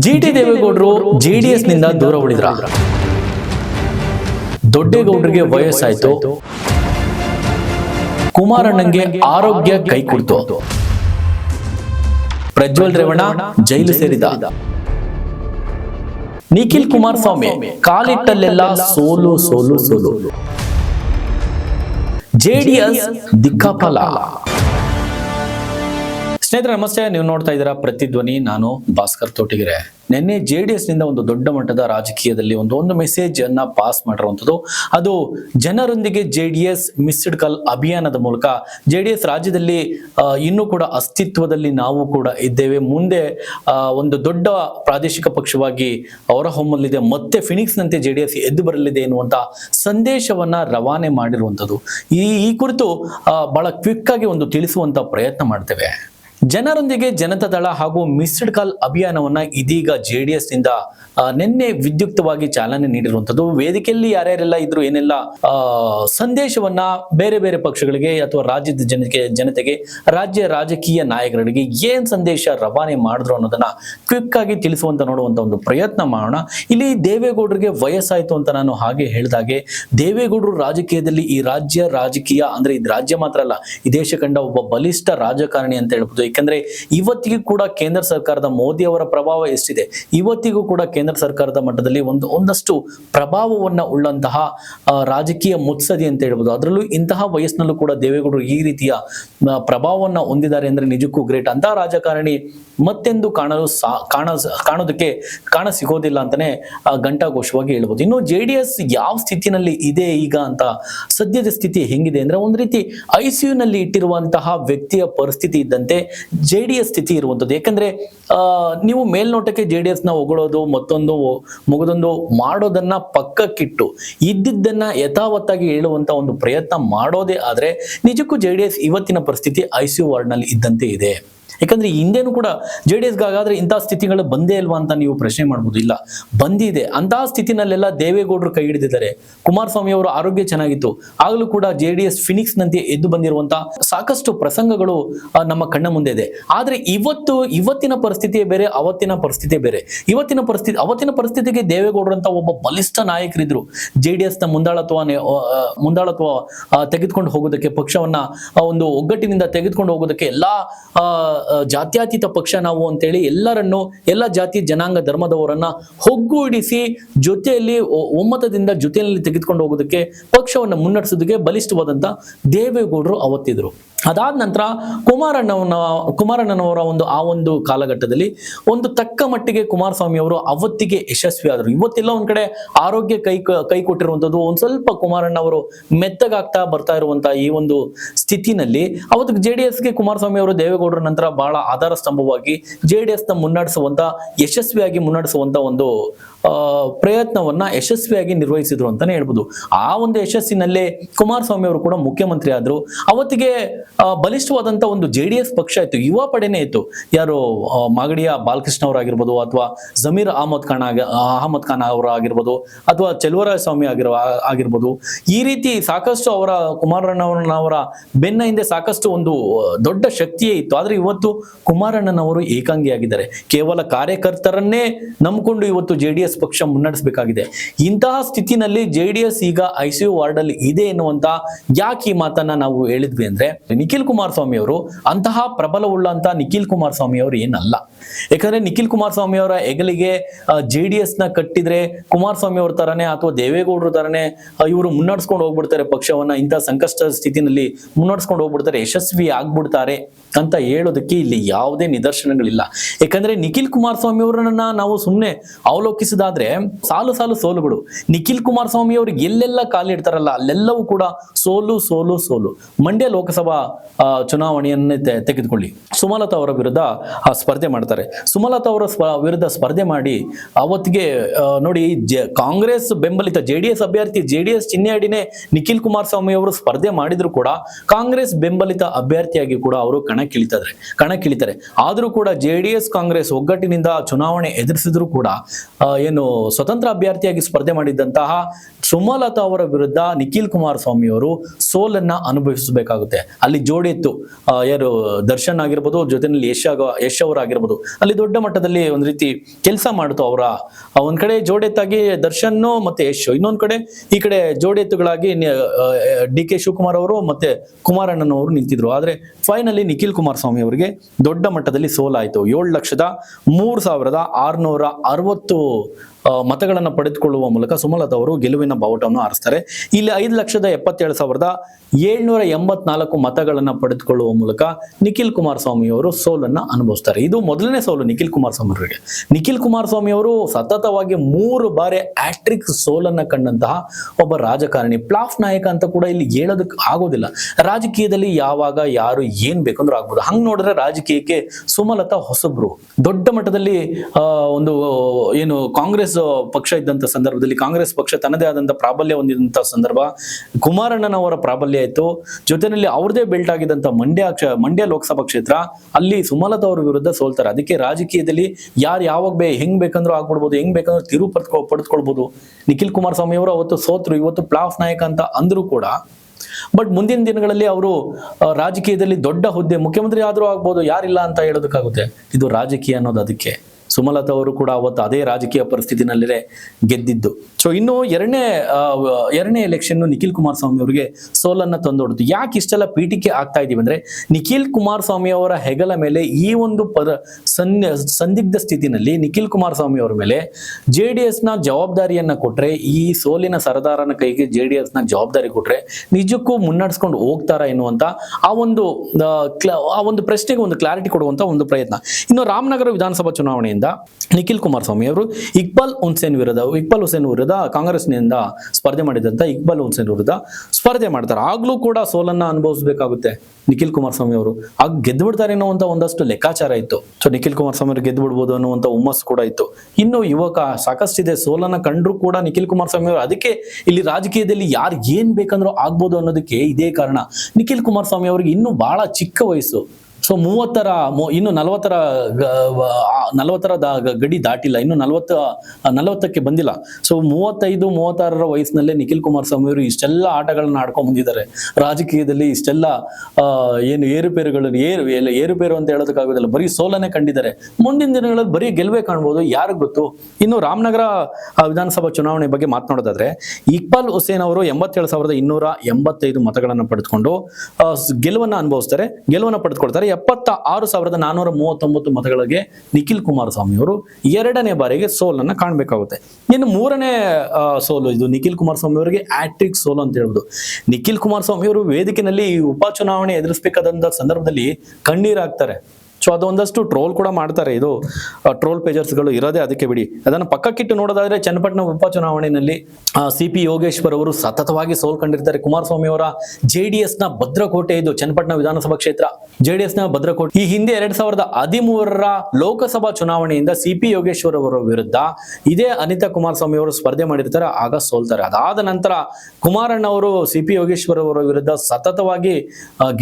G T ದೇವೇಗೌಡರು ಜೆಡಿಎಸ್ನಿಂದ ದೂರ ಉಳಿದ್ರ? ದೊಡ್ಡೇಗೌಡರಿಗೆ ವಯಸ್ಸಾಯ್ತು. ಕುಮಾರಣ್ಣಂಗೆ ಆರೋಗ್ಯ ಕೈ ಕೊಡ್ತು. ಪ್ರಜ್ವಲ್ ರೇವಣ್ಣ ಜೈಲು ಸೇರಿದ. ನಿಖಿಲ್ ಕುಮಾರಸ್ವಾಮಿ ಕಾಲಿಟ್ಟಲ್ಲೆಲ್ಲ ಸೋಲು ಸೋಲು ಸೋಲು ಜೆಡಿಎಸ್ ದಿಕ್ಕಾಪಲ. ಸ್ನೇಹಿತರೆ, ನಮಸ್ತೆ. ನೀವು ನೋಡ್ತಾ ಇದ್ದೀರಾ ಪ್ರತಿಧ್ವನಿ. ನಾನು ಭಾಸ್ಕರ್ ತೋಟಿಗೆರೆ. ನಿನ್ನೆ ಜೆ ಡಿ ಎಸ್ನಿಂದ ಒಂದು ದೊಡ್ಡ ಮಟ್ಟದ ರಾಜಕೀಯದಲ್ಲಿ ಒಂದು ಒಂದು ಮೆಸೇಜ್ ಅನ್ನ ಪಾಸ್ ಮಾಡಿರುವಂಥದ್ದು. ಅದು ಜನರೊಂದಿಗೆ J D S missed call ಅಭಿಯಾನದ ಮೂಲಕ ಜೆ ಡಿ ಎಸ್ ರಾಜ್ಯದಲ್ಲಿ ಇನ್ನೂ ಕೂಡ ಅಸ್ತಿತ್ವದಲ್ಲಿ ನಾವು ಕೂಡ ಇದ್ದೇವೆ. ಮುಂದೆ ಒಂದು ದೊಡ್ಡ ಪ್ರಾದೇಶಿಕ ಪಕ್ಷವಾಗಿ ಅವರ ಹೊಮ್ಮಲಿದೆ ಮತ್ತೆ ಫಿನಿಕ್ಸ್ನಂತೆ ಜೆ ಡಿ ಎಸ್ ಎದ್ದು ಬರಲಿದೆ ಎನ್ನುವಂತ ಸಂದೇಶವನ್ನ ರವಾನೆ ಮಾಡಿರುವಂಥದ್ದು. ಈ ಈ ಕುರಿತು ಬಹಳ ಕ್ವಿಕ್ ಆಗಿ ಒಂದು ತಿಳಿಸುವಂತ ಪ್ರಯತ್ನ ಮಾಡ್ತೇವೆ. ಜನರೊಂದಿಗೆ ಜನತಾ ದಳ ಹಾಗೂ ಮಿಸ್ಡ್ ಕಾಲ್ ಅಭಿಯಾನವನ್ನ ಇದೀಗ ಜೆಡಿಎಸ್ನಿಂದ ಆ, ನಿನ್ನೆ ವಿದ್ಯುಕ್ತವಾಗಿ ಚಾಲನೆ ನೀಡಿರುವಂತದ್ದು ವೇದಿಕೆಯಲ್ಲಿ ಯಾರ್ಯಾರೆಲ್ಲ ಇದ್ರು ಏನೆಲ್ಲ ಸಂದೇಶವನ್ನ ಬೇರೆ ಬೇರೆ ಪಕ್ಷಗಳಿಗೆ ಅಥವಾ ರಾಜ್ಯದ ಜನಕ್ಕೆ ಜನತೆಗೆ ರಾಜ್ಯ ರಾಜಕೀಯ ನಾಯಕರಿಗೆ ಏನ್ ಸಂದೇಶ ರವಾನೆ ಮಾಡಿದ್ರು ಅನ್ನೋದನ್ನ ಕ್ವಿಕ್ ಆಗಿ ತಿಳಿಸುವಂತ ನೋಡುವಂತ ಒಂದು ಪ್ರಯತ್ನ ಮಾಡೋಣ. ಇಲ್ಲಿ ದೇವೇಗೌಡರಿಗೆ ವಯಸ್ಸಾಯ್ತು ಅಂತ ನಾನು ಹಾಗೆ ಹೇಳಿದಾಗೆ ದೇವೇಗೌಡರು ರಾಜಕೀಯದಲ್ಲಿ ಈ ರಾಜ್ಯ ರಾಜಕೀಯ ಅಂದ್ರೆ ಇದು ರಾಜ್ಯ ಮಾತ್ರ ಅಲ್ಲ ಈ ದೇಶ ಕಂಡ ಒಬ್ಬ ಬಲಿಷ್ಠ ರಾಜಕಾರಣಿ ಅಂತ ಹೇಳ್ಬೋದು. ಯಾಕಂದ್ರೆ ಇವತ್ತಿಗೂ ಕೂಡ ಕೇಂದ್ರ ಸರ್ಕಾರದ ಮೋದಿ ಅವರ ಪ್ರಭಾವ ಎಷ್ಟಿದೆ? ಇವತ್ತಿಗೂ ಕೂಡ ಕೇಂದ್ರ ಸರ್ಕಾರದ ಮಟ್ಟದಲ್ಲಿ ಒಂದು, ಒಂದಷ್ಟು ಪ್ರಭಾವವನ್ನ ಉಳ್ಳಂತಹ ರಾಜಕೀಯ ಮುತ್ಸದಿ ಅಂತ ಹೇಳ್ಬೋದು. ಅದರಲ್ಲೂ ಇಂತಹ ವಯಸ್ಸಿನಲ್ಲೂ ಕೂಡ ದೇವೇಗೌಡರು ಈ ರೀತಿಯ ಪ್ರಭಾವವನ್ನ ಹೊಂದಿದ್ದಾರೆ ಅಂದ್ರೆ ನಿಜಕ್ಕೂ ಗ್ರೇಟ್. ಅಂತ ರಾಜಕಾರಣಿ ಮತ್ತೆಂದು ಕಾಣಲು ಕಾಣ, ಕಾಣೋದಕ್ಕೆ, ಕಾಣ ಸಿಗೋದಿಲ್ಲ ಅಂತಾನೆ ಘಂಟಾಘೋಷವಾಗಿ ಹೇಳ್ಬೋದು. ಇನ್ನು ಜೆ ಡಿ ಎಸ್ ಯಾವ ಸ್ಥಿತಿನಲ್ಲಿ ಇದೆ ಈಗ ಅಂತ, ಸದ್ಯದ ಸ್ಥಿತಿ ಹೆಂಗಿದೆ ಅಂದ್ರೆ ಒಂದು ರೀತಿ ಐ ಸಿ ನಲ್ಲಿ ಇಟ್ಟಿರುವಂತಹ ವ್ಯಕ್ತಿಯ ಪರಿಸ್ಥಿತಿ ಇದ್ದಂತೆ ಜೆ ಡಿ ಎಸ್ ಸ್ಥಿತಿ ಇರುವಂಥದ್ದು. ಯಾಕಂದ್ರೆ ನೀವು ಮೇಲ್ನೋಟಕ್ಕೆ ಜೆ ಡಿ ಎಸ್ನ ಹೊಗಳೋದು, ಮತ್ತೊಂದು ಮುಗದೊಂದು ಮಾಡೋದನ್ನ ಪಕ್ಕಕ್ಕಿಟ್ಟು, ಇದ್ದಿದ್ದನ್ನ ಯಥಾವತ್ತಾಗಿ ಹೇಳುವಂತ ಒಂದು ಪ್ರಯತ್ನ ಮಾಡೋದೇ ಆದ್ರೆ, ನಿಜಕ್ಕೂ ಜೆ ಡಿ ಎಸ್ ಇವತ್ತಿನ ಪರಿಸ್ಥಿತಿ ಐ ಸಿ ವಾರ್ಡ್ನಲ್ಲಿ ಇದ್ದಂತೆ ಇದೆ. ಯಾಕಂದ್ರೆ ಹಿಂದೆನೂ ಕೂಡ ಜೆ ಡಿ ಎಸ್ಗಾಗಾದ್ರೆ ಇಂತಹ ಸ್ಥಿತಿಗಳು ಬಂದೇ ಇಲ್ವಾ ಅಂತ ನೀವು ಪ್ರಶ್ನೆ ಮಾಡ್ಬೋದು. ಇಲ್ಲ, ಬಂದಿದೆ. ಅಂತಹ ಸ್ಥಿತಿನಲ್ಲೆಲ್ಲ ದೇವೇಗೌಡರು ಕೈ ಹಿಡಿದಿದ್ದಾರೆ. ಕುಮಾರಸ್ವಾಮಿ ಅವರ ಆರೋಗ್ಯ ಚೆನ್ನಾಗಿತ್ತು. ಆಗಲೂ ಕೂಡ ಜೆ ಡಿ ಎಸ್ ಫಿನಿಕ್ಸ್ ನಂತೆ ಎದ್ದು ಬಂದಿರುವಂತಹ ಸಾಕಷ್ಟು ಪ್ರಸಂಗಗಳು ನಮ್ಮ ಕಣ್ಣ ಮುಂದೆ ಇದೆ. ಆದ್ರೆ ಇವತ್ತು, ಇವತ್ತಿನ ಪರಿಸ್ಥಿತಿಯೇ ಬೇರೆ, ಅವತ್ತಿನ ಪರಿಸ್ಥಿತಿ ಬೇರೆ. ಇವತ್ತಿನ ಪರಿಸ್ಥಿತಿ, ಅವತ್ತಿನ ಪರಿಸ್ಥಿತಿಗೆ ದೇವೇಗೌಡರು ಅಂತ ಒಬ್ಬ ಬಲಿಷ್ಠ ನಾಯಕರಿದ್ರು. ಜೆ ಡಿ ಎಸ್ನ ಮುಂದಾಳತ್ವ ಮುಂದಾಳತ್ವ ತೆಗೆದುಕೊಂಡು ಹೋಗೋದಕ್ಕೆ, ಪಕ್ಷವನ್ನ ಒಂದು ಒಗ್ಗಟ್ಟಿನಿಂದ ತೆಗೆದುಕೊಂಡು ಹೋಗೋದಕ್ಕೆ ಎಲ್ಲಾ ಜಾತ್ಯತೀತ ಪಕ್ಷ ನಾವು ಅಂತೇಳಿ ಎಲ್ಲರನ್ನು, ಎಲ್ಲ ಜಾತಿ ಜನಾಂಗ ಧರ್ಮದವರನ್ನ ಹೊಗ್ಗೂಡಿಸಿ ಜೊತೆಯಲ್ಲಿ ಒಮ್ಮತದಿಂದ ಜೊತೆಯಲ್ಲಿ ತೆಗೆದುಕೊಂಡು ಹೋಗೋದಕ್ಕೆ ಪಕ್ಷವನ್ನು ಮುನ್ನಡೆಸೋದಕ್ಕೆ ಬಲಿಷ್ಠವಾದಂತ ದೇವೇಗೌಡರು ಅವತ್ತಿದ್ರು. ಅದಾದ ನಂತರ ಕುಮಾರಣ್ಣವನ ಕುಮಾರಣ್ಣನವರ ಒಂದು, ಆ ಒಂದು ಕಾಲಘಟ್ಟದಲ್ಲಿ ಒಂದು ತಕ್ಕ ಮಟ್ಟಿಗೆ ಕುಮಾರಸ್ವಾಮಿ ಅವರು ಅವತ್ತಿಗೆ ಯಶಸ್ವಿ ಆದರು. ಇವತ್ತೆಲ್ಲ, ಒಂದ್ ಕಡೆ ಆರೋಗ್ಯ ಕೈ ಕೈ ಕೊಟ್ಟಿರುವಂತದ್ದು, ಒಂದ್ ಸ್ವಲ್ಪ ಕುಮಾರಣ್ಣ ಅವರು ಮೆತ್ತಗಾಗ್ತಾ ಬರ್ತಾ ಇರುವಂತಹ ಈ ಒಂದು ಸ್ಥಿತಿನಲ್ಲಿ ಅವತ್ತು ಜೆ ಡಿ ಎಸ್ಗೆ ಕುಮಾರಸ್ವಾಮಿ ಅವರು ದೇವೇಗೌಡರ ನಂತರ ಬಹಳ ಆಧಾರ ಸ್ತಂಭವಾಗಿ ಜೆ ಡಿ ಎಸ್ನ ಮುನ್ನಡೆಸುವಂತ, ಯಶಸ್ವಿಯಾಗಿ ಮುನ್ನಡೆಸುವಂತ ಒಂದು ಪ್ರಯತ್ನವನ್ನ ಯಶಸ್ವಿಯಾಗಿ ನಿರ್ವಹಿಸಿದ್ರು ಅಂತಾನೆ ಹೇಳ್ಬೋದು. ಆ ಒಂದು ಯಶಸ್ಸಿನಲ್ಲೇ ಕುಮಾರಸ್ವಾಮಿ ಅವರು ಕೂಡ ಮುಖ್ಯಮಂತ್ರಿ ಆದ್ರು. ಅವತ್ತಿಗೆ ಬಲಿಷ್ಠವಾದಂಥ ಒಂದು ಜೆ ಡಿ ಎಸ್ ಪಕ್ಷ ಇತ್ತು. ಯುವ ಪಡೆನೇ ಇತ್ತು. ಯಾರು ಮಾಗಡಿಯ ಬಾಲಕೃಷ್ಣ ಅವರಾಗಿರ್ಬೋದು ಅಥವಾ ಜಮೀರ್ ಅಹಮದ್ ಖಾನ್ ಆಗ, ಅಹಮದ್ ಖಾನ್ ಅವರು ಆಗಿರ್ಬೋದು ಅಥವಾ ಚೆಲುವರಾಯ ಸ್ವಾಮಿ ಆಗಿರುವ ಆಗಿರ್ಬೋದು. ಈ ರೀತಿ ಸಾಕಷ್ಟು ಅವರ, ಕುಮಾರಣ್ಣನವರ ಬೆನ್ನ ಹಿಂದೆ ಸಾಕಷ್ಟು ಒಂದು ದೊಡ್ಡ ಶಕ್ತಿಯೇ ಇತ್ತು. ಆದ್ರೆ ಇವತ್ತು ಕುಮಾರಣ್ಣನವರು ಏಕಾಂಗಿಯಾಗಿದ್ದಾರೆ. ಕೇವಲ ಕಾರ್ಯಕರ್ತರನ್ನೇ ನಂಬಿಕೊಂಡು ಇವತ್ತು ಜೆ ಪಕ್ಷ ಮುನ್ನಡೆಸಬೇಕಾಗಿದೆ. ಇಂತಹ ಸ್ಥಿತಿನಲ್ಲಿ ಜೆ ಎಸ್ ಈಗ ಐ ವಾರ್ಡ್ ಅಲ್ಲಿ ಇದೆ ಎನ್ನುವಂತ ಯಾಕೆ ಈ ಮಾತನ್ನ ನಾವು ಹೇಳಿದ್ವಿ ಅಂದ್ರೆ ನಿಖಿಲ್ ಕುಮಾರಸ್ವಾಮಿ ಅವರು ಅಂತಹ ಪ್ರಬಲವುಳ್ಳಂತ ನಿಖಿಲ್ ಕುಮಾರಸ್ವಾಮಿ ಅವರು ಏನಲ್ಲ. ಯಾಕಂದ್ರೆ ನಿಖಿಲ್ ಕುಮಾರಸ್ವಾಮಿ ಅವರ ಹೆಗಲಿಗೆ ಜೆ ಡಿ ಎಸ್ನ ಕಟ್ಟಿದ್ರೆ ಕುಮಾರಸ್ವಾಮಿ ಅವ್ರ ತರನೇ ಅಥವಾ ದೇವೇಗೌಡರ ತರನೇ ಇವರು ಮುನ್ನಡೆಸ್ಕೊಂಡು ಹೋಗ್ಬಿಡ್ತಾರೆ ಪಕ್ಷವನ್ನ ಇಂತಹ ಸಂಕಷ್ಟ ಸ್ಥಿತಿನಲ್ಲಿ ಮುನ್ನಡೆಸ್ಕೊಂಡು ಹೋಗ್ಬಿಡ್ತಾರೆ, ಯಶಸ್ವಿ ಆಗ್ಬಿಡ್ತಾರೆ ಅಂತ ಹೇಳೋದಕ್ಕೆ ಇಲ್ಲಿ ಯಾವುದೇ ನಿದರ್ಶನಗಳಿಲ್ಲ. ಯಾಕಂದ್ರೆ ನಿಖಿಲ್ ಕುಮಾರಸ್ವಾಮಿ ಅವರನ್ನ ನಾವು ಸುಮ್ಮನೆ ಅವಲೋಕಿಸಿದಾದ್ರೆ ಸಾಲು ಸಾಲು ಸೋಲುಗಳು ನಿಖಿಲ್ ಕುಮಾರಸ್ವಾಮಿ ಅವರು ಎಲ್ಲೆಲ್ಲ ಕಾಲಿಡ್ತಾರಲ್ಲ ಅಲ್ಲೆಲ್ಲವೂ ಕೂಡ ಸೋಲು ಸೋಲು ಸೋಲು. ಮಂಡ್ಯ ಲೋಕಸಭಾ ಚುನಾವಣೆಯನ್ನೇ ತೆಗೆದುಕೊಳ್ಳಿ. ಸುಮಲತಾ ಅವರ ವಿರುದ್ಧ ಸ್ಪರ್ಧೆ ಮಾಡ್ತಾರೆ. ಸುಮಲತಾ ಅವರ ವಿರುದ್ಧ ಸ್ಪರ್ಧೆ ಮಾಡಿ, ಅವತ್ತಿಗೆ ನೋಡಿ ಕಾಂಗ್ರೆಸ್ ಬೆಂಬಲಿತ ಜೆ ಅಭ್ಯರ್ಥಿ ಜೆ ಡಿ ಎಸ್ ಚಿಹ್ನೆ ಅಡಿನೇ ನಿಖಿಲ್ ಕುಮಾರಸ್ವಾಮಿ ಅವರು ಸ್ಪರ್ಧೆ ಮಾಡಿದ್ರು ಕೂಡ, ಕಾಂಗ್ರೆಸ್ ಬೆಂಬಲಿತ ಅಭ್ಯರ್ಥಿಯಾಗಿ ಕೂಡ ಅವರು ಕಣಕ್ಕಿಳಿತಾರೆ ಕಣಕ್ಕಿಳಿತಾರೆ. ಆದರೂ ಕೂಡ ಜೆ ಕಾಂಗ್ರೆಸ್ ಒಗ್ಗಟ್ಟಿನಿಂದ ಚುನಾವಣೆ ಎದುರಿಸಿದ್ರು ಕೂಡ ಏನು ಸ್ವತಂತ್ರ ಅಭ್ಯರ್ಥಿಯಾಗಿ ಸ್ಪರ್ಧೆ ಮಾಡಿದ್ದಂತಹ ಸುಮಲತಾ ಅವರ ವಿರುದ್ಧ ನಿಖಿಲ್ ಕುಮಾರಸ್ವಾಮಿ ಅವರು ಸೋಲನ್ನ ಅನುಭವಿಸಬೇಕಾಗುತ್ತೆ. ಅಲ್ಲಿ ಜೋಡಿ ಇತ್ತು ಯಾರು, ದರ್ಶನ್ ಆಗಿರ್ಬೋದು, ಜೊತೆಯಲ್ಲಿ ಯಶ್ ಯಶ್ ಅವರಾಗಿರ್ಬೋದು ಅಲ್ಲಿ ದೊಡ್ಡ ಮಟ್ಟದಲ್ಲಿ ಒಂದ್ ರೀತಿ ಕೆಲಸ ಮಾಡ್ತು ಅವರ. ಒಂದ್ ಕಡೆ ಜೋಡೆತ್ತಾಗಿ ದರ್ಶನ್ ಮತ್ತೆ ಯಶ್, ಇನ್ನೊಂದ್ ಕಡೆ ಈ ಕಡೆ ಜೋಡೆತ್ತುಗಳಾಗಿ ಡಿ ಕೆ ಶಿವಕುಮಾರ್ ಅವರು ಮತ್ತೆ ಕುಮಾರಣ್ಣನವರು ನಿಂತಿದ್ರು. ಆದ್ರೆ ಫೈನಲಿ ನಿಖಿಲ್ ಕುಮಾರಸ್ವಾಮಿ ಅವರಿಗೆ ದೊಡ್ಡ ಮಟ್ಟದಲ್ಲಿ ಸೋಲಾಯಿತು. ಏಳು ಲಕ್ಷದ ಮೂರು ಸಾವಿರದ ಆರುನೂರ ಅರವತ್ತು ಮತಗಳನ್ನ ಪಡೆದುಕೊಳ್ಳುವ ಮೂಲಕ ಸುಮಲತಾ ಅವರು ಗೆಲುವಿನ ಬಾವುಟವನ್ನು ಆರಿಸ್ತಾರೆ. ಇಲ್ಲಿ ಐದು ಲಕ್ಷದ ಎಪ್ಪತ್ತೇಳು ಸಾವಿರದ ಏಳ್ನೂರ ಎಂಬತ್ನಾಲ್ಕು ಮತಗಳನ್ನ ಪಡೆದುಕೊಳ್ಳುವ ಮೂಲಕ ನಿಖಿಲ್ ಕುಮಾರಸ್ವಾಮಿ ಅವರು ಸೋಲನ್ನ ಅನುಭವಿಸ್ತಾರೆ. ಇದು ಮೊದಲನೇ ಸೋಲು ನಿಖಿಲ್ ಕುಮಾರಸ್ವಾಮಿ ಅವರಿಗೆ ನಿಖಿಲ್ ಕುಮಾರಸ್ವಾಮಿ ಅವರು ಸತತವಾಗಿ ಮೂರು ಬಾರಿ ಆಟ್ರಿಕ್ ಸೋಲನ್ನ ಕಂಡಂತಹ ಒಬ್ಬ ರಾಜಕಾರಣಿ. ಪ್ಲಾಫ್ ನಾಯಕ ಅಂತ ಕೂಡ ಇಲ್ಲಿ ಹೇಳೋದಕ್ಕೆ ಆಗೋದಿಲ್ಲ. ರಾಜಕೀಯದಲ್ಲಿ ಯಾವಾಗ ಯಾರು ಏನ್ ಬೇಕಂದ್ರೂ ಆಗ್ಬೋದು. ಹಂಗ್ ನೋಡಿದ್ರೆ ರಾಜಕೀಯಕ್ಕೆ ಸುಮಲತಾ ಹೊಸಬ್ರು. ದೊಡ್ಡ ಮಟ್ಟದಲ್ಲಿ ಒಂದು, ಏನು ಕಾಂಗ್ರೆಸ್ ಪಕ್ಷ ಇದ್ದಂತ ಸಂದರ್ಭದಲ್ಲಿ ಕಾಂಗ್ರೆಸ್ ಪಕ್ಷ ತನ್ನದೇ ಆದಂತ ಪ್ರಾಬಲ್ಯ ಹೊಂದಿದಂಥ ಸಂದರ್ಭ ಕುಮಾರಣ್ಣನವರ ಪ್ರಾಬಲ್ಯ ಇತ್ತು. ಜೊತೆಯಲ್ಲಿ ಅವ್ರದೇ ಬೆಲ್ಟ್ ಆಗಿದ್ದಂತ ಮಂಡ್ಯ ಮಂಡ್ಯ ಲೋಕಸಭಾ ಕ್ಷೇತ್ರ, ಅಲ್ಲಿ ಸುಮಲತಾ ಅವರ ವಿರುದ್ಧ ಸೋಲ್ತಾರೆ. ಅದಕ್ಕೆ ರಾಜಕೀಯದಲ್ಲಿ ಯಾರು ಯಾವಾಗ ಬೇ, ಹೆಂಗ್ ಬೇಕಂದ್ರೂ ಆಗ್ಬಿಡ್ಬೋದು, ಹೆಂಗ್ ಬೇಕಂದ್ರೂ ತಿರು ಪಡ್ಕೊ ಪಡೆದುಕೊಳ್ಬಹುದು ನಿಖಿಲ್ ಕುಮಾರಸ್ವಾಮಿ ಅವರು ಅವತ್ತು ಸೋತ್ರು, ಇವತ್ತು ಪ್ಲಾಫ್ ನಾಯಕ ಅಂತ ಅಂದ್ರೂ ಕೂಡ. ಬಟ್ ಮುಂದಿನ ದಿನಗಳಲ್ಲಿ ಅವರು ರಾಜಕೀಯದಲ್ಲಿ ದೊಡ್ಡ ಹುದ್ದೆ, ಮುಖ್ಯಮಂತ್ರಿ ಆದ್ರೂ ಆಗ್ಬೋದು, ಯಾರಿಲ್ಲ ಅಂತ ಹೇಳೋದಕ್ಕಾಗುತ್ತೆ. ಇದು ರಾಜಕೀಯ ಅನ್ನೋದು ಅದಕ್ಕೆ. ಸುಮಲತಾ ಅವರು ಕೂಡ ಅವತ್ತು ಅದೇ ರಾಜಕೀಯ ಪರಿಸ್ಥಿತಿನಲ್ಲೇ ಗೆದ್ದಿದ್ದು. ಸೊ ಇನ್ನು ಎರಡನೇ ಎರಡನೇ ಎಲೆಕ್ಷನ್ ನಿಖಿಲ್ ಕುಮಾರಸ್ವಾಮಿ ಅವರಿಗೆ ಸೋಲನ್ನ ತಂದೊಡ್ತು ಯಾಕೆ ಇಷ್ಟೆಲ್ಲ ಪೀಠಿಕೆ ಆಗ್ತಾ ಇದೀವಿ ಅಂದ್ರೆ, ನಿಖಿಲ್ ಕುಮಾರಸ್ವಾಮಿ ಅವರ ಹೆಗಲ ಮೇಲೆ ಈ ಒಂದು ಪದ ಸಂದಿಗ್ಧ ಸ್ಥಿತಿನಲ್ಲಿ ನಿಖಿಲ್ ಕುಮಾರಸ್ವಾಮಿ ಅವರ ಮೇಲೆ ಜೆ ಡಿ ಎಸ್ನ ಜವಾಬ್ದಾರಿಯನ್ನ ಕೊಟ್ರೆ, ಈ ಸೋಲಿನ ಸರದಾರನ ಕೈಗೆ ಜೆ ಡಿ ಎಸ್ ಜವಾಬ್ದಾರಿ ಕೊಟ್ರೆ ನಿಜಕ್ಕೂ ಮುನ್ನಡೆಸ್ಕೊಂಡು ಹೋಗ್ತಾರಾ ಎನ್ನುವಂತ ಆ ಒಂದು ಆ ಒಂದು ಪ್ರಶ್ನೆಗೆ ಒಂದು ಕ್ಲಾರಿಟಿ ಕೊಡುವಂತ ಒಂದು ಪ್ರಯತ್ನ. ಇನ್ನು ರಾಮನಗರ ವಿಧಾನಸಭಾ ಚುನಾವಣೆಯಿಂದ ನಿಖಿಲ್ ಕುಮಾರಸ್ವಾಮಿ ಅವರು ಇಕ್ಬಾಲ್ ಹುಸೇನ್ ವಿರುದ್ಧ, ಇಕ್ಬಾಲ್ ಹುಸೇನ್ ವಿರುದ್ಧ ಕಾಂಗ್ರೆಸ್ನಿಂದ ಸ್ಪರ್ಧೆ ಮಾಡಿದಂತ ಇಕ್ಬಾಲ್ ಹುನ್ಸೇನ್ ವಿರುದ್ಧ ಸ್ಪರ್ಧೆ ಮಾಡ್ತಾರೆ. ಆಗ್ಲೂ ಕೂಡ ಸೋಲನ್ನ ಅನುಭವಿಸಬೇಕಾಗುತ್ತೆ ನಿಖಿಲ್ ಕುಮಾರಸ್ವಾಮಿ ಅವರು. ಆಗ ಗೆದ್ದು ಬಿಡ್ತಾರೆ ಅನ್ನುವಂತ ಒಂದಷ್ಟು ಲೆಕ್ಕಾಚಾರ ಇತ್ತು. ಸೊ ನಿಖಿಲ್ ಕುಮಾರಸ್ವಾಮಿ ಅವರು ಗೆದ್ದು ಬಿಡ್ಬೋದು ಅನ್ನುವಂತ ಹುಮ್ಮಸ್ಸು ಕೂಡ ಇತ್ತು. ಇನ್ನು ಯುವಕ ಸಾಕಷ್ಟಿದೆ. ಸೋಲನ್ನ ಕಂಡ್ರು ಕೂಡ ನಿಖಿಲ್ ಕುಮಾರಸ್ವಾಮಿ ಅವರು ಅದಕ್ಕೆ ಇಲ್ಲಿ ರಾಜಕೀಯದಲ್ಲಿ ಯಾರು ಏನ್ ಬೇಕಂದ್ರೂ ಆಗ್ಬೋದು ಅನ್ನೋದಕ್ಕೆ ಇದೇ ಕಾರಣ. ನಿಖಿಲ್ ಕುಮಾರಸ್ವಾಮಿ ಅವ್ರಿಗೆ ಇನ್ನೂ ಬಹಳ ಚಿಕ್ಕ ವಯಸ್ಸು. ಸೊ ಮೂವತ್ತರ ಇನ್ನು ನಲವತ್ತರ ನಲವತ್ತರ ಗಡಿ ದಾಟಿಲ್ಲ. ಇನ್ನು ನಲವತ್ತ ನಲವತ್ತಕ್ಕೆ ಬಂದಿಲ್ಲ. ಸೊ ಮೂವತ್ತೈದು, ಮೂವತ್ತಾರರ ವಯಸ್ಸಿನಲ್ಲೇ ನಿಖಿಲ್ ಕುಮಾರಸ್ವಾಮಿ ಅವರು ಇಷ್ಟೆಲ್ಲ ಆಟಗಳನ್ನ ಆಡ್ಕೊಂಡ್ ಬಂದಿದ್ದಾರೆ. ರಾಜಕೀಯದಲ್ಲಿ ಇಷ್ಟೆಲ್ಲ ಏನು ಏರುಪೇರುಗಳು, ಏರು ಏರುಪೇರು ಅಂತ ಹೇಳೋದಕ್ಕಾಗೋದಿಲ್ಲ. ಬರೀ ಸೋಲನೆ ಕಂಡಿದ್ದಾರೆ. ಮುಂದಿನ ದಿನಗಳಲ್ಲಿ ಬರೀ ಗೆಲುವೆ ಕಾಣ್ಬೋದು. ಯಾರಿಗ್ ಗೊತ್ತು? ಇನ್ನು ರಾಮನಗರ ವಿಧಾನಸಭಾ ಚುನಾವಣೆ ಬಗ್ಗೆ ಮಾತನಾಡೋದಾದ್ರೆ, ಇಕ್ಬಾಲ್ ಹುಸೇನ್ ಅವರು ಎಂಬತ್ತೇಳು ಸಾವಿರದ ಇನ್ನೂರ ಎಂಬತ್ತೈದು ಮತಗಳನ್ನು ಪಡೆದುಕೊಂಡು ಗೆಲುವನ್ನ ಅನುಭವಿಸ್ತಾರೆ. ಗೆಲುವನ್ನ ಪಡೆದುಕೊಳ್ತಾರೆ. ಎಪ್ಪತ್ತ ಆರು ಸಾವಿರದ ನಾನೂರ ಮೂವತ್ತೊಂಬತ್ತು ಮತಗಳಿಗೆ ನಿಖಿಲ್ ಕುಮಾರಸ್ವಾಮಿ ಅವರು ಎರಡನೇ ಬಾರಿಗೆ ಸೋಲನ್ನ ಕಾಣಬೇಕಾಗುತ್ತೆ. ಇನ್ನು ಮೂರನೇ ಸೋಲು ಇದು ನಿಖಿಲ್ ಕುಮಾರಸ್ವಾಮಿ ಅವರಿಗೆ ಆಟ್ರಿಕ್ ಸೋಲು ಅಂತ ಹೇಳ್ಬೋದು. ನಿಖಿಲ್ ಕುಮಾರಸ್ವಾಮಿ ಅವರು ವೇದಿಕೆಯಲ್ಲಿ ಈ ಉಪಚುನಾವಣೆ ಎದುರಿಸಬೇಕಾದಂತ ಸಂದರ್ಭದಲ್ಲಿ ಕಣ್ಣೀರಾಗ್ತಾರೆ ಸೊ ಅದೊಂದಷ್ಟು ಟ್ರೋಲ್ ಕೂಡ ಮಾಡ್ತಾರೆ ಇದು ಟ್ರೋಲ್ ಪೇಜರ್ಸ್ಗಳು ಇರೋದೇ ಅದಕ್ಕೆ ಬಿಡಿ. ಅದನ್ನು ಪಕ್ಕಕ್ಕಿಟ್ಟು ನೋಡೋದಾದ್ರೆ ಚನ್ನಪಟ್ಟಣ ಉಪಚುನಾವಣೆಯಲ್ಲಿ ಸಿ ಪಿ ಯೋಗೇಶ್ವರ್ ಅವರು ಸತತವಾಗಿ ಸೋಲ್ಕೊಂಡಿರ್ತಾರೆ ಕುಮಾರಸ್ವಾಮಿ ಅವರ ಜೆ ಡಿ ಎಸ್ನ ಭದ್ರಕೋಟೆ ಇದು, ಚನ್ನಪಟ್ಟಣ ವಿಧಾನಸಭಾ ಕ್ಷೇತ್ರ. ಜೆ ಡಿ ಎಸ್ನ ಭದ್ರಕೋಟೆ. ಈ ಹಿಂದೆ ಎರಡ್ ಸಾವಿರದ ಹದಿಮೂರರ ಲೋಕಸಭಾ ಚುನಾವಣೆಯಿಂದ ಸಿ ಪಿ ಯೋಗೇಶ್ವರ್ ಅವರ ವಿರುದ್ಧ ಇದೇ ಅನಿತಾ ಕುಮಾರಸ್ವಾಮಿ ಅವರು ಸ್ಪರ್ಧೆ ಮಾಡಿರ್ತಾರೆ, ಆಗ ಸೋಲ್ತಾರೆ. ಅದಾದ ನಂತರ ಕುಮಾರಣ್ಣ ಅವರು ಸಿ ಪಿ ಯೋಗೇಶ್ವರ್ ಅವರ ವಿರುದ್ಧ ಸತತವಾಗಿ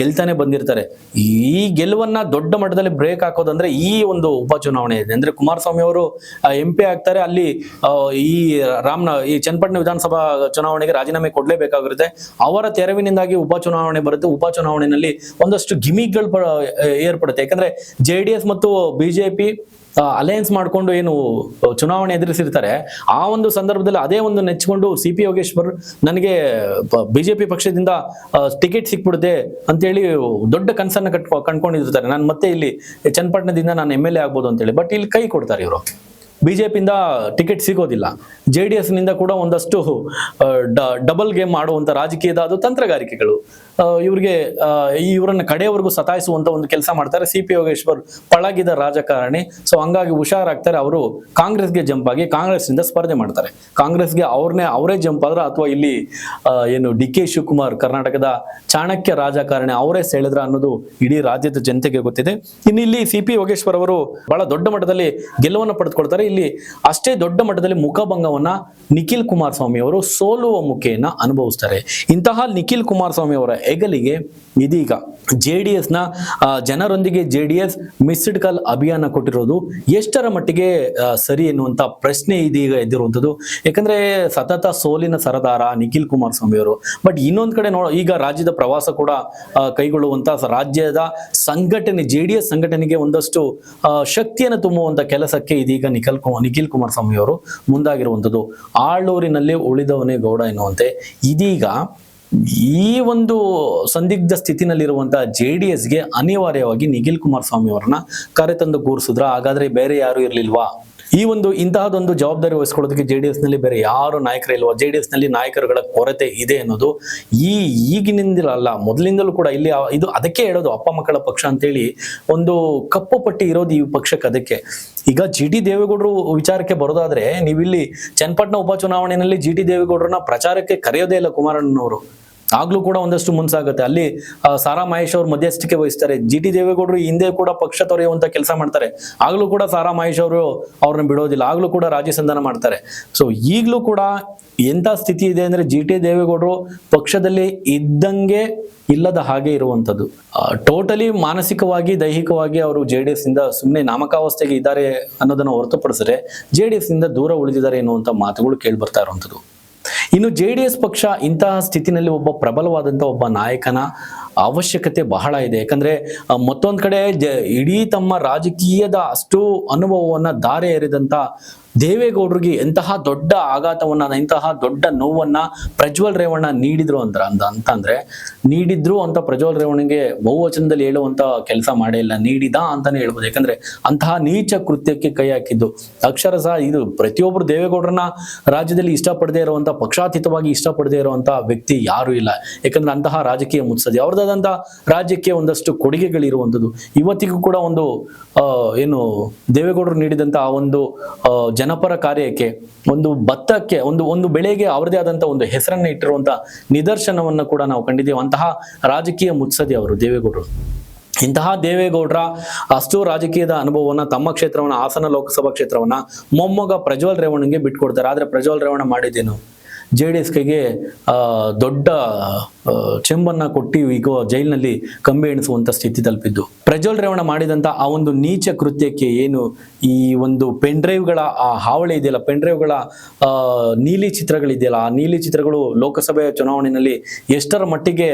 ಗೆಲ್ತಾನೆ ಬಂದಿರ್ತಾರೆ. ಈ ಗೆಲುವನ್ನ ದೊಡ್ಡ ಮಟ್ಟದಲ್ಲಿ ಬ್ರೇಕ್ ಹಾಕೋದಂದ್ರೆ ಈ ಒಂದು ಉಪಚುನಾವಣೆ ಇದೆ. ಅಂದ್ರೆ ಕುಮಾರಸ್ವಾಮಿ ಅವರು ಎಂ ಪಿ ಆಗ್ತಾರೆ, ಅಲ್ಲಿ ಈ ರಾಮನ, ಈ ಚನ್ನಪಟ್ಟಣ ವಿಧಾನಸಭಾ ಚುನಾವಣೆಗೆ ರಾಜೀನಾಮೆ ಕೊಡ್ಲೇಬೇಕಾಗಿರುತ್ತೆ. ಅವರ ತೆರವಿನಿಂದಾಗಿ ಉಪಚುನಾವಣೆ ಬರುತ್ತೆ. ಉಪಚುನಾವಣೆಯಲ್ಲಿ ಒಂದಷ್ಟು ಗಿಮಿಕ್ಗಳು ಏರ್ಪಡುತ್ತೆ. ಯಾಕಂದ್ರೆ ಜೆ ಮತ್ತು ಬಿಜೆಪಿ ಅಲಯನ್ಸ್ ಮಾಡಿಕೊಂಡು ಏನು ಚುನಾವಣೆ ಎದುರಿಸಿರ್ತಾರೆ. ಆ ಒಂದು ಸಂದರ್ಭದಲ್ಲಿ ಅದೇ ಒಂದು ನೆಚ್ಚಿಕೊಂಡು ಸಿ ಪಿ ಯೋಗೇಶ್ವರ್ ನನಗೆ ಬಿಜೆಪಿ ಪಕ್ಷದಿಂದ ಟಿಕೆಟ್ ಸಿಕ್ಬಿಡುತ್ತೆ ಅಂತೇಳಿ ದೊಡ್ಡ ಕನ್ಸನ್ನ ಕಟ್ಕೊ ಕಂಡ್ಕೊಂಡಿರ್ತಾರೆ ನಾನು ಮತ್ತೆ ಇಲ್ಲಿ ಚನ್ನಪಟ್ಟಣದಿಂದ ನಾನು ಎಂ ಎಲ್ ಎ ಆಗ್ಬೋದು ಅಂತೇಳಿ. ಬಟ್ ಇಲ್ಲಿ ಕೈ ಕೊಡ್ತಾರೆ ಇವರು. ಬಿಜೆಪಿಯಿಂದ ಟಿಕೆಟ್ ಸಿಗೋದಿಲ್ಲ. ಜೆ ಡಿ ಎಸ್ನಿಂದ ಕೂಡ ಒಂದಷ್ಟು ಡಬಲ್ ಗೇಮ್ ಮಾಡುವಂತ ರಾಜಕೀಯದ ಅದು ತಂತ್ರಗಾರಿಕೆಗಳು ಇವರಿಗೆ ಇವರನ್ನ ಕಡೆಯವರೆಗೂ ಸತಾಯಿಸುವಂತ ಒಂದು ಕೆಲಸ ಮಾಡ್ತಾರೆ. ಸಿ ಪಿ ಯೋಗೇಶ್ವರ್ ಪಳಗಿದ ರಾಜಕಾರಣಿ. ಸೊ, ಹಂಗಾಗಿ ಹುಷಾರಾಗ್ತಾರೆ. ಅವರು ಕಾಂಗ್ರೆಸ್ಗೆ ಜಂಪ್ ಆಗಿ ಕಾಂಗ್ರೆಸ್ನಿಂದ ಸ್ಪರ್ಧೆ ಮಾಡ್ತಾರೆ. ಕಾಂಗ್ರೆಸ್ಗೆ ಅವ್ರನ್ನೇ ಅವರೇ ಜಂಪ್ ಆದ್ರೆ ಅಥವಾ ಇಲ್ಲಿ ಏನು ಡಿ ಕೆ ಶಿವಕುಮಾರ್ ಕರ್ನಾಟಕದ ಚಾಣಕ್ಯ ರಾಜಕಾರಣಿ ಅವರೇ ಸೆಳೆದ್ರ ಅನ್ನೋದು ಇಡೀ ರಾಜ್ಯದ ಜನತೆಗೆ ಗೊತ್ತಿದೆ. ಇನ್ನು ಇಲ್ಲಿ ಸಿ ಪಿ ಯೋಗೇಶ್ವರ್ ಅವರು ಬಹಳ ದೊಡ್ಡ ಮಟ್ಟದಲ್ಲಿ ಗೆಲುವನ್ನು ಪಡೆದುಕೊಳ್ತಾರೆ. ಇಲ್ಲಿ ಅಷ್ಟೇ ದೊಡ್ಡ ಮಟ್ಟದಲ್ಲಿ ಮುಖಭಂಗವನ್ನ ನಿಖಿಲ್ ಕುಮಾರಸ್ವಾಮಿ ಅವರು ಸೋಲುವ ಮುಖೇನ ಅನುಭವಿಸ್ತಾರೆ. ಇಂತಹ ನಿಖಿಲ್ ಕುಮಾರಸ್ವಾಮಿ ಅವರ ಹೆಗಲಿಗೆ ಇದೀಗ ಜೆ ಡಿ ಎಸ್ನ ಜನರೊಂದಿಗೆ J D S missed call ಅಭಿಯಾನ ಕೊಟ್ಟಿರೋದು ಎಷ್ಟರ ಮಟ್ಟಿಗೆ ಸರಿ ಎನ್ನುವಂತ ಪ್ರಶ್ನೆ ಇದೀಗ ಎದ್ದಿರುವಂಥದ್ದು. ಯಾಕಂದ್ರೆ ಸತತ ಸೋಲಿನ ಸರದಾರ ನಿಖಿಲ್ ಕುಮಾರಸ್ವಾಮಿ ಅವರು ಬಟ್ ಇನ್ನೊಂದ್ ಕಡೆ ನೋಡ, ಈಗ ರಾಜ್ಯದ ಪ್ರವಾಸ ಕೂಡ ಕೈಗೊಳ್ಳುವಂತ ರಾಜ್ಯದ ಸಂಘಟನೆ, ಜೆ ಡಿ ಎಸ್ ಸಂಘಟನೆಗೆ ಒಂದಷ್ಟು ಶಕ್ತಿಯನ್ನು ತುಂಬುವಂತ ಕೆಲಸಕ್ಕೆ ಇದೀಗ ನಿಖಿಲ್ ಕುಮಾರ್ ನಿಖಿಲ್ ಕುಮಾರಸ್ವಾಮಿ ಅವರು ಮುಂದಾಗಿರುವಂಥದ್ದು. ಆಳೂರಿನಲ್ಲಿ ಉಳಿದವನೇ ಗೌಡ ಎನ್ನುವಂತೆ. ಇದೀಗ ಈ ಒಂದು ಸಂದಿಗ್ಧ ಸ್ಥಿತಿನಲ್ಲಿರುವಂತಹ ಜೆ ಡಿ ಎಸ್ಗೆ ಅನಿವಾರ್ಯವಾಗಿ ನಿಖಿಲ್ ಕುಮಾರಸ್ವಾಮಿ ಅವರನ್ನ ಕರೆತಂದು ಕೂರಿಸಿದ್ರ. ಹಾಗಾದ್ರೆ ಬೇರೆ ಯಾರು ಇರ್ಲಿಲ್ವಾ? ಈ ಒಂದು ಇಂತಹದೊಂದು ಜವಾಬ್ದಾರಿ ವಹಿಸ್ಕೊಳ್ಳೋದಕ್ಕೆ ಜೆ ಡಿ ಎಸ್ನಲ್ಲಿ ಬೇರೆ ಯಾರು ನಾಯಕರು ಇಲ್ವೋ? ಜೆ ಡಿ ಎಸ್ನಲ್ಲಿ ನಾಯಕರುಗಳ ಕೊರತೆ ಇದೆ ಅನ್ನೋದು ಈ ಈಗಿನಿಂದಲಲ್ಲ, ಮೊದಲಿಂದಲೂ ಕೂಡ ಇಲ್ಲಿ ಇದು ಅದಕ್ಕೆ ಹೇಳೋದು ಅಪ್ಪ ಮಕ್ಕಳ ಪಕ್ಷ ಅಂತೇಳಿ ಒಂದು ಕಪ್ಪು ಪಟ್ಟಿ ಇರೋದು ಈ ಪಕ್ಷಕ್ಕೆ ಅದಕ್ಕೆ. ಈಗ ಜಿ ಟಿ ದೇವೇಗೌಡರು ವಿಚಾರಕ್ಕೆ ಬರೋದಾದ್ರೆ ನೀವಿಲ್ಲಿ ಚನ್ನಪಟ್ಟಣ ಉಪಚುನಾವಣೆಯಲ್ಲಿ ಜಿ ಟಿ ದೇವೇಗೌಡರನ್ನ ಪ್ರಚಾರಕ್ಕೆ ಕರೆಯೋದೇ ಇಲ್ಲ ಕುಮಾರಣ್ಣನವರು. ಆಗ್ಲೂ ಕೂಡ ಒಂದಷ್ಟು ಮುನ್ಸಾಗುತ್ತೆ ಅಲ್ಲಿ ಸಾರಾ ಮಹೇಶ್ ಅವರು ಮಧ್ಯಸ್ಥಿಕೆ ವಹಿಸ್ತಾರೆ. ಜಿ ಟಿ ದೇವೇಗೌಡರು ಹಿಂದೆ ಕೂಡ ಪಕ್ಷ ತೊರೆಯುವಂತ ಕೆಲಸ ಮಾಡ್ತಾರೆ. ಆಗ್ಲೂ ಕೂಡ ಸಾರಾ ಮಹೇಶ್ ಅವರು ಅವ್ರನ್ನ ಬಿಡೋದಿಲ್ಲ. ಆಗ್ಲೂ ಕೂಡ ಸಂಧಾನ ಮಾಡ್ತಾರೆ. ಸೊ ಈಗ್ಲೂ ಕೂಡ ಎಂತ ಸ್ಥಿತಿ ಇದೆ ಅಂದ್ರೆ ಜಿ ಟಿ ದೇವೇಗೌಡರು ಪಕ್ಷದಲ್ಲಿ ಇದ್ದಂಗೆ ಇಲ್ಲದ ಹಾಗೆ ಇರುವಂತದ್ದು ಟೋಟಲಿ ಮಾನಸಿಕವಾಗಿ, ದೈಹಿಕವಾಗಿ ಅವರು ಜೆ ಡಿ ಎಸ್ ಇಂದ ಸುಮ್ಮನೆ ನಾಮಕಾವಸ್ಥೆಗೆ ಇದ್ದಾರೆ ಅನ್ನೋದನ್ನ ಹೊರತುಪಡಿಸಿದ್ರೆ ಜೆ ಡಿ ಎಸ್ ಇಂದ ದೂರ ಉಳಿದಿದ್ದಾರೆ ಎನ್ನುವಂತ ಮಾತುಗಳು ಕೇಳಿ ಬರ್ತಾ ಇರುವಂತದ್ದು ಇನ್ನು ಜೆ ಡಿ ಎಸ್ ಪಕ್ಷ ಇಂತಹ ಸ್ಥಿತಿನಲ್ಲಿ ಒಬ್ಬ ಪ್ರಬಲವಾದಂಥ ಒಬ್ಬ ನಾಯಕನ ಅವಶ್ಯಕತೆ ಬಹಳ ಇದೆ. ಯಾಕಂದ್ರೆ ಮತ್ತೊಂದು ಕಡೆ ಇಡೀ ತಮ್ಮ ರಾಜಕೀಯದ ಅಷ್ಟು ಅನುಭವವನ್ನ ಧಾರೆ ಎರೆದಂತ ದೇವೇಗೌಡರಿಗೆ ಎಂತಹ ದೊಡ್ಡ ಆಘಾತವನ್ನ, ಇಂತಹ ದೊಡ್ಡ ನೋವನ್ನ ಪ್ರಜ್ವಲ್ ರೇವಣ್ಣ ನೀಡಿದ್ರು ಅಂತ ಅಂತ ಅಂತ ಅಂದ್ರೆ, ನೀಡಿದ್ರು ಅಂತ ಪ್ರಜ್ವಲ್ ರೇವಣ್ಣಗೆ ಬಹುವಚನದಲ್ಲಿ ಹೇಳುವಂತ ಕೆಲಸ ಮಾಡೇ ಇಲ್ಲ, ನೀಡಿದ ಅಂತಾನೆ ಹೇಳ್ಬೋದು. ಯಾಕಂದ್ರೆ ಅಂತಹ ನೀಚ ಕೃತ್ಯಕ್ಕೆ ಕೈ ಹಾಕಿದ್ದು. ಅಕ್ಷರ ಸಹ ಇದು ಪ್ರತಿಯೊಬ್ಬರು ದೇವೇಗೌಡರನ್ನ ರಾಜ್ಯದಲ್ಲಿ ಇಷ್ಟಪಡದೇ ಇರುವಂತ, ಪಕ್ಷಾತೀತವಾಗಿ ಇಷ್ಟಪಡದೇ ಇರುವಂತ ವ್ಯಕ್ತಿ ಯಾರು ಇಲ್ಲ. ಯಾಕಂದ್ರೆ ಅಂತಹ ರಾಜಕೀಯ ಮುತ್ಸದಿ ಅವ್ರದ್ದಾದಂತಹ ರಾಜ್ಯಕ್ಕೆ ಒಂದಷ್ಟು ಕೊಡುಗೆಗಳಿರುವಂಥದ್ದು. ಇವತ್ತಿಗೂ ಕೂಡ ಒಂದು ಏನು ದೇವೇಗೌಡರು ನೀಡಿದಂತಹ ಒಂದು ಜನಪರ ಕಾರ್ಯಕ್ಕೆ, ಒಂದು ಭತ್ತಕ್ಕೆ, ಒಂದು ಒಂದು ಬೆಳೆಗೆ ಅವರದೇ ಆದಂತ ಒಂದು ಹೆಸರನ್ನ ಇಟ್ಟಿರುವಂತ ನಿದರ್ಶನವನ್ನು ಕೂಡ ನಾವು ಕಂಡಿದ್ದೀವಿ. ಅಂತಹ ರಾಜಕೀಯ ಮುತ್ಸದಿ ಅವರು ದೇವೇಗೌಡರು. ಇಂತಹ ದೇವೇಗೌಡರ ಅಷ್ಟು ರಾಜಕೀಯದ ಅನುಭವವನ್ನ, ತಮ್ಮ ಕ್ಷೇತ್ರವನ್ನ, ಹಾಸನ ಲೋಕಸಭಾ ಕ್ಷೇತ್ರವನ್ನ ಮೊಮ್ಮಗ ಪ್ರಜ್ವಲ್ ರೇವಣ್ಣಗೆ ಬಿಟ್ಕೊಡ್ತಾರೆ. ಆದರೆ ಪ್ರಜ್ವಲ್ ರೇವಣ್ಣ ಮಾಡಿದ್ದೇನು? ಜೆ ಡಿ ಎಸ್ ಕೈಗೆ ದೊಡ್ಡ ಚೆಂಬನ್ನ ಕೊಟ್ಟು ಈಗ ಜೈಲಿನಲ್ಲಿ ಕಂಬಿ ಎಣಿಸುವಂತ ಸ್ಥಿತಿ ತಲುಪಿದ್ದು. ಪ್ರಜ್ವಲ್ ರೇವಣ್ಣ ಮಾಡಿದಂತ ಆ ಒಂದು ನೀಚ ಕೃತ್ಯಕ್ಕೆ ಏನು ಈ ಒಂದು ಪೆನ್ ಡ್ರೈವ್ಗಳ ಆ ಹಾವಳಿ ಇದೆಯಲ್ಲ ಪೆನ್ ಡ್ರೈವ್ಗಳ ನೀಲಿ ಚಿತ್ರಗಳಿದೆಯಲ್ಲ, ಆ ನೀಲಿ ಚಿತ್ರಗಳು ಲೋಕಸಭೆ ಚುನಾವಣೆಯಲ್ಲಿ ಎಷ್ಟರ ಮಟ್ಟಿಗೆ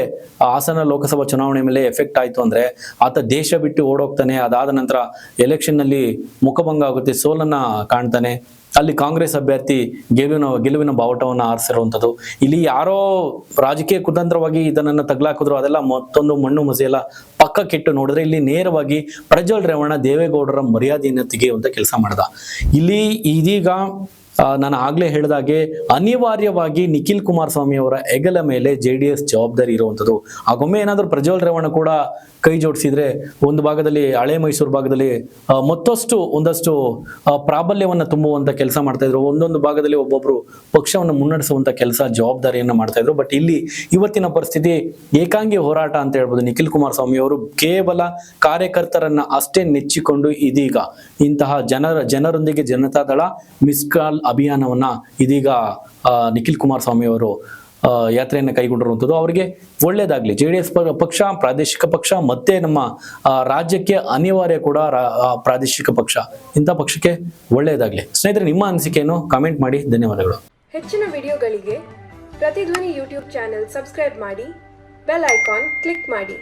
ಹಾಸನ ಲೋಕಸಭಾ ಚುನಾವಣೆ ಮೇಲೆ ಎಫೆಕ್ಟ್ ಆಯ್ತು ಅಂದ್ರೆ ಆತ ದೇಶ ಬಿಟ್ಟು ಓಡೋಗ್ತಾನೆ, ಅದಾದ ನಂತರ ಎಲೆಕ್ಷನ್ನಲ್ಲಿ ಮುಖಭಂಗ ಆಗುತ್ತೆ, ಸೋಲನ್ನ ಕಾಣ್ತಾನೆ. ಅಲ್ಲಿ ಕಾಂಗ್ರೆಸ್ ಅಭ್ಯರ್ಥಿ ಗೆಲುವಿನ ಗೆಲುವಿನ ಬಾವುಟವನ್ನು ಆರಿಸಿರುವಂಥದ್ದು. ಇಲ್ಲಿ ಯಾರೋ ರಾಜಕೀಯ ಕುತಂತ್ರವಾಗಿ ಇದನ್ನ ತಗ್ಲಾಕಿದ್ರು, ಅದೆಲ್ಲ ಮತ್ತೊಂದು ಮಣ್ಣು ಮಸಿ ಪಕ್ಕ ಕೆಟ್ಟು ನೋಡಿದ್ರೆ ಇಲ್ಲಿ ನೇರವಾಗಿ ಪ್ರಜ್ವಲ್ ರೇವಣ್ಣ ದೇವೇಗೌಡರ ಮರ್ಯಾದೆಯನ್ನು ತೆಗೆಯುವಂತ ಕೆಲಸ ಮಾಡ್ದ. ಇಲ್ಲಿ ಇದೀಗ ನಾನು ಆಗ್ಲೇ ಹೇಳಿದಾಗೆ ಅನಿವಾರ್ಯವಾಗಿ ನಿಖಿಲ್ ಕುಮಾರಸ್ವಾಮಿ ಅವರ ಹೆಗಲ ಮೇಲೆ ಜೆ ಡಿ ಎಸ್ ಜವಾಬ್ದಾರಿ ಇರುವಂಥದ್ದು. ಆಗೊಮ್ಮೆ ಏನಾದರೂ ಪ್ರಜ್ವಲ್ ರೇವಣ್ಣ ಕೂಡ ಕೈ ಜೋಡಿಸಿದ್ರೆ ಒಂದು ಭಾಗದಲ್ಲಿ ಹಳೆ ಮೈಸೂರು ಭಾಗದಲ್ಲಿ ಮತ್ತಷ್ಟು ಒಂದಷ್ಟು ಪ್ರಾಬಲ್ಯವನ್ನು ಪ್ರಾಬಲ್ಯವನ್ನ ತುಂಬುವಂತ ಕೆಲಸ ಮಾಡ್ತಾ ಇದ್ರು. ಒಂದೊಂದು ಭಾಗದಲ್ಲಿ ಒಬ್ಬೊಬ್ರು ಪಕ್ಷವನ್ನು ಮುನ್ನಡೆಸುವಂತ ಕೆಲಸ ಜವಾಬ್ದಾರಿಯನ್ನು ಮಾಡ್ತಾ ಇದ್ರು. ಬಟ್ ಇಲ್ಲಿ ಇವತ್ತಿನ ಪರಿಸ್ಥಿತಿ ಏಕಾಂಗಿ ಹೋರಾಟ ಅಂತ ಹೇಳ್ಬೋದು ನಿಖಿಲ್ ಕುಮಾರಸ್ವಾಮಿ ಅವರು. ಕೇವಲ ಕಾರ್ಯಕರ್ತರನ್ನ ಅಷ್ಟೇ ನೆಚ್ಚಿಕೊಂಡು ಇದೀಗ ಇಂತಹ ಜನರ, ಜನರೊಂದಿಗೆ ಜನತಾದಳ, ಮಿಸ್ ಕಾಲ್ ಅಭಿಯಾನವನ್ನ ಇದೀಗ ನಿಖಿಲ್ ಕುಮಾರಸ್ವಾಮಿ ಅವರು ಯಾತ್ರೆಯನ್ನು ಕೈಗೊಂಡಿರುವಂಥದ್ದು ಅವರಿಗೆ ಒಳ್ಳೇದಾಗಲಿ. ಜೆ ಡಿ ಎಸ್ ಪಕ್ಷ, ಪ್ರಾದೇಶಿಕ ಪಕ್ಷ, ಮತ್ತೆ ನಮ್ಮ ರಾಜ್ಯಕ್ಕೆ ಅನಿವಾರ್ಯ ಕೂಡ ಪ್ರಾದೇಶಿಕ ಪಕ್ಷ. ಇಂಥ ಪಕ್ಷಕ್ಕೆ ಒಳ್ಳೆಯದಾಗಲಿ ಸ್ನೇಹಿತರೆ, ನಿಮ್ಮ ಅನಿಸಿಕೆಯನ್ನು ಕಾಮೆಂಟ್ ಮಾಡಿ. ಧನ್ಯವಾದಗಳು. ಹೆಚ್ಚಿನ ವಿಡಿಯೋಗಳಿಗೆ ಪ್ರತಿಧ್ವನಿ ಯೂಟ್ಯೂಬ್ ಚಾನೆಲ್ ಸಬ್ಸ್ಕ್ರೈಬ್ ಮಾಡಿ. ಬೆಲ್ ಐಕಾನ್ ಕ್ಲಿಕ್ ಮಾಡಿ.